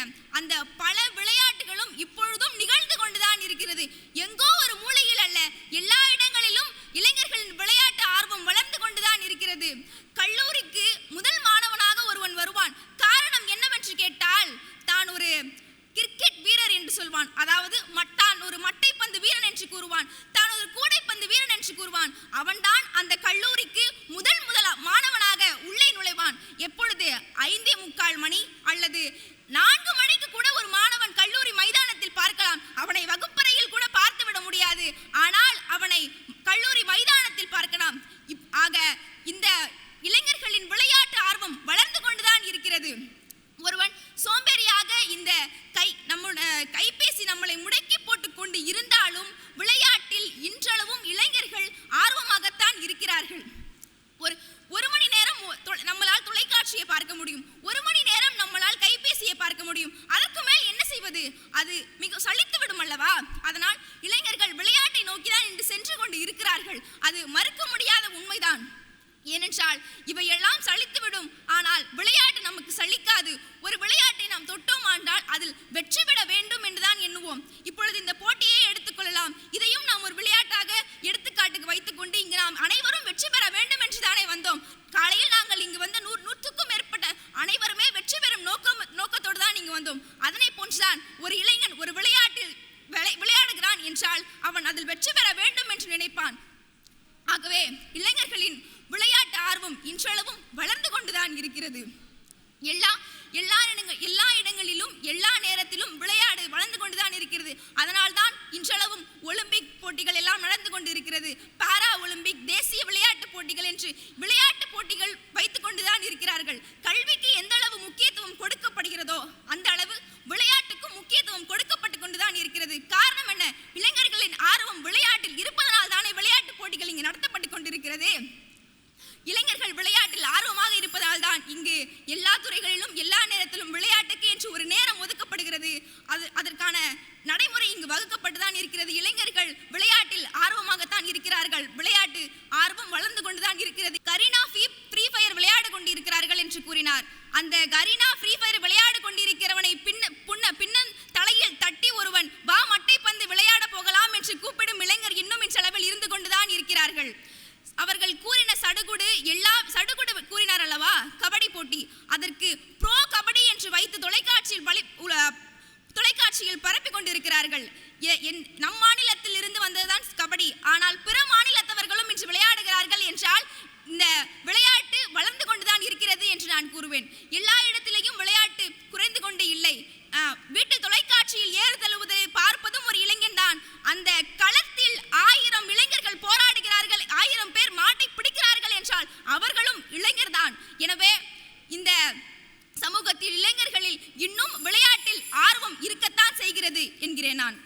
இருக்கின்றன அந்த பல விளையாட்டுகளும் இப்பொழுதும் நிகழ்ந்து கொண்டுதான் இருக்கிறது. எங்கோ ஒரு மூலையில் அல்ல எல்லா இடங்களிலும் இளைஞர்களின் விளையாட்டு ஆர்வம் வளர்ந்து கொண்டுதான் இருக்கிறது. கல்லூரிக்கு முதல் மாணவனாக ஒருவன் வருவான். காரணம் என்னவென்று கேட்டால் தான் ஒரு கிரிக்கெட் வீரர் என்று சொல்வான். அதாவது மட்டான் ஒரு மட்டைப்பந்து வீரன் என்று கூறுவான். தான் ஒரு கூடைப்பந்து வீரன் என்று கூறுவான். அவன்தான் அந்த கல்லூரிக்கு முதல் முதலா மாணவனாக உள்ளே நுழைவான் எப்பொழுது ஐந்தே முக்கால் மணி அல்லது நான்கு மணிக்கு கூட ஒரு மாணவன் கல்லூரி மைதானத்தில் பார்க்கலாம் அவனை வகுப்பறையில் கூட பார்த்து விட முடியாது ஆனால் அவனை கல்லூரி மைதானத்தில் பார்க்கலாம் இப்- ஆக இந்த இளைஞர்களின் விளையாட்டு ஆர்வம் வளர்ந்து கொண்டுதான் இருக்கிறது ஒருவன் சோம்பேறியாக இந்த கை நம்முட கைபேசி நம்மளை முடக்கி போட்டு கொண்டு இருந்தாலும் விளையாட்டில் இன்றளவும் இளைஞர்கள் ஆர்வமாகத்தான் இருக்கிறார்கள். ஒரு ஒரு மணி நேரம் நம்மளால் தொலைக்காட்சியை பார்க்க முடியும். ஒரு மணி நேரம் நம்மளால் கைபேசியை பார்க்க முடியும். அதற்கு மேல் என்ன செய்வது? அது மிக சலித்து விடும் அல்லவா? அதனால் இளைஞர்கள் விளையாட்டை நோக்கிதான் இன்று சென்று கொண்டு இருக்கிறார்கள். அது மறுக்க முடியாத உண்மைதான். ஏனென்றால் இவையெல்லாம் சலித்துவிடும். ஆனால் விளையாட்டு நமக்கு சலிக்காது. ஒரு விளையாட்டை நாம் தொட்டோம் ஆண்டால் அதில் வெற்றி பெற வேண்டும் என்றுதான் எண்ணுவோம். இப்பொழுது இந்த போட்டியை எடுத்துக்கொள்ளலாம் இதையும் நாம் ஒரு விளையாட்டாக எடுத்துக்காட்டுக்கு வைத்துக்கொண்டு இங்கு நாம் அனைவரும் வெற்றி பெற வேண்டும் என்று தானே வந்தோம். காலையில் நாங்கள் இங்கு வந்த நூறு நூற்றுக்கும் மேற்பட்ட அனைவருமே வெற்றி பெறும் நோக்கம் நோக்கத்தோடு தான் இங்கு வந்தோம். அதனை போன்றுதான் ஒரு இளைஞன் ஒரு விளையாட்டில் விளை- விளையாடுகிறான் என்றால் அவன் அதில் வெற்றி பெற வேண்டும் என்று நினைப்பான். ஆகவே இளைஞர்களின் விளையாட்டு ஆர்வம் இன்றளவும் வளர்ந்து கொண்டுதான் இருக்கிறது. எல்லா எல்லா இடங்கள் எல்லா இடங்களிலும் எல்லா நேரத்திலும் விளையாடு வளர்ந்து கொண்டுதான் இருக்கிறது. அதனால் தான் இன்றளவும் ஒலிம்பிக் போட்டிகள் எல்லாம் நடந்து கொண்டு இருக்கிறது பாரா ஒலிம்பிக் தேசிய விளையாட்டு போட்டிகள் என்று விளையாட்டு போட்டிகள் வைத்துக் கொண்டுதான் இருக்கிறார்கள். கல்விக்கு எந்த அளவு முக்கியத்துவம் கொடுக்கப்படுகிறதோ அந்த அளவு விளையாட்டுக்கும் முக்கியத்துவம் கொடுக்கப்பட்டு கொண்டுதான் இருக்கிறது. காரணம் என்ன? இளைஞர்களின் ஆர்வம் விளையாட்டில் இருப்பதனால் தானே விளையாட்டு போட்டிகள் இங்கு நடத்தப்பட்டு கொண்டிருக்கிறது இளைஞர்கள் விளையாட்டில் ஆர்வமாக இருப்பதால் தான் இங்கு எல்லா துறைகளிலும் எல்லா நேரத்திலும் விளையாட்டுக்கு என்று ஒரு நேரம் ஒதுக்கப்படுகிறது. அது அதற்கான நடைமுறை இங்கு வகுக்கப்பட்டு தான் இருக்கிறது. இளைஞர்கள் விளையாட்டில் ஆர்வமாகத்தான் இருக்கிறார்கள். விளையாட்டு ஆர்வம் வளர்ந்து கொண்டுதான் இருக்கிறது. கரீனா ஃப்ரீ ஃபயர் விளையாட கொண்டிருக்கிறார்கள் என்று கூறினார். அந்த கரீனா ஃப்ரீ ஃபயர் விளையாடு கொண்டிருக்கிறவனை பின்ன புன்ன பின்னன் தலையில் தட்டி ஒருவன் வா மட்டை பந்து விளையாட போகலாம் என்று கூப்பிடும் இளைஞர் இன்னும் இன்றளவில் இருந்து கொண்டுதான் இருக்கிறார்கள் அவர்கள் கூறின சடுகுடு எல்லா சடுகுடு கூறினார் அல்லவா கபடி போட்டி. அதற்கு ப்ரோ கபடி என்று வைத்து தொலைக்காட்சியில் பலி தொலைக்காட்சியில் பரப்பிக் கொண்டிருக்கிறார்கள். என்- நம் மாநிலத்தில் இருந்து வந்ததுதான் கபடி. ஆனால் பிற மாநிலத்தவர்களும் இன்று விளையாடுகிறார்கள் என்றால் இந்த விளையாட்டு வளர்ந்து கொண்டுதான் இருக்கிறது என்று நான் கூறுவேன் எல்லா இடத்திலேயும் விளையாட்டு குறைந்து கொண்டு இல்லை ஆஹ், வீட்டில் தொலைக்காட்சியில் ஏறுதழுவதை பார்ப்பதும் ஒரு இளைஞன் தான் அந்த களத்தில் ஆயிரம் இளைஞர்கள் போராடுகிறார்கள் ஆயிரம் பேர் மாட்டை பிடிக்கிறார்கள் என்றால் அவர்களும் இளைஞர்தான் எனவே இந்த சமூகத்தில் இளைஞர்களில் இன்னும் விளையாட்டில் ஆர்வம் இருக்கத்தான் செய்கிறது என்கிறேன் நான்.